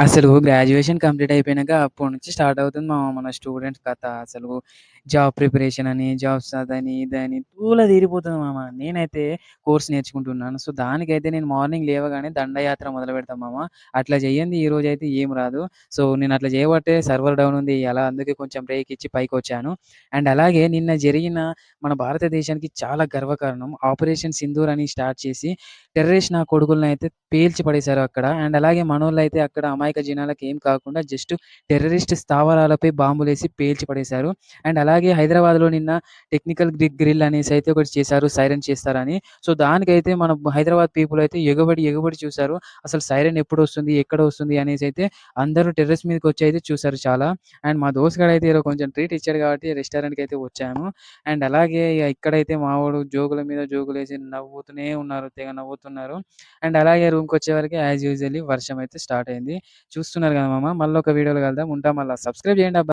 అసలు graduation complete అయిపోయినాక అప్పటి నుంచి స్టార్ట్ అవుతుంది మామ మన స్టూడెంట్స్ కథ. అసలు జాబ్ ప్రిపరేషన్ అని, జాబ్స్ అదని, ఇదని తూల తీరిపోతుంది మామ. నేనైతే కోర్స్ నేర్చుకుంటున్నాను. సో, దానికైతే నేను మార్నింగ్ లేవగానే దండయాత్ర మొదలు పెడతాం మామ. అట్లా చేయింది ఈ రోజు అయితే ఏం రాదు. సో, నేను అట్లా చేయబట్టే సర్వర్ డౌన్ ఉంది అలా అందుకే కొంచెం బ్రేక్ ఇచ్చి పైకి వచ్చాను అండ్ అలాగే నిన్న జరిగిన మన భారతదేశానికి చాలా గర్వకారణం. ఆపరేషన్ సింధూర్ అని స్టార్ట్ చేసి టెర్రరిస్ట్ నా కొడుకులనైతే పేల్చి పడేశారు అక్కడ. అండ్ అలాగే మనోళ్ళు అయితే అక్కడ అమాయక జనాలకి ఏం కాకుండా జస్ట్ టెర్రరిస్ట్ స్థావరాలపై బాంబులేసి పేల్చి పడేశారు. అండ్ అలాగే హైదరాబాద్‌లో నిన్న టెక్నికల్ గ్రి గ్రిల్ అనేసి అయితే ఒకటి చేశారు. సైరన్ చేస్తారని. సో, దానికైతే మన హైదరాబాద్ పీపుల్ అయితే ఎగబడి, ఎగబడి చూసారు. అసలు సైరన్ ఎప్పుడొస్తుంది? ఎక్కడ వస్తుంది? అనేసి అయితే అందరూ టెర్రస్ మీదకొచ్చి అయితే చూశారు చాలా. అండ్ మా దోస్తుగాడైతే ఈరోజు కొంచెం ట్రీట్ ఇచ్చాడు కాబట్టి రెస్టారెంట్‌కైతే వచ్చాము. అండ్ అలాగే ఇక్కడైతే మావాడు జోకుల మీద జోకులేసి నవ్వుతూనే ఉన్నారు. తెగ నవ్వుతున్నారు. అండ్ అలాగే రూమ్‌కొచ్చేవరకి యాస్ యూజువల్లీ వర్షం అయితే స్టార్ట్ అయింది. చూస్తున్నారు కదా మామ. మళ్ళీ ఒక వీడియోలో కలుద్దాం. ఉంటాం మళ్ళీ సబ్స్క్రైబ్ చేయండి అబ్బా!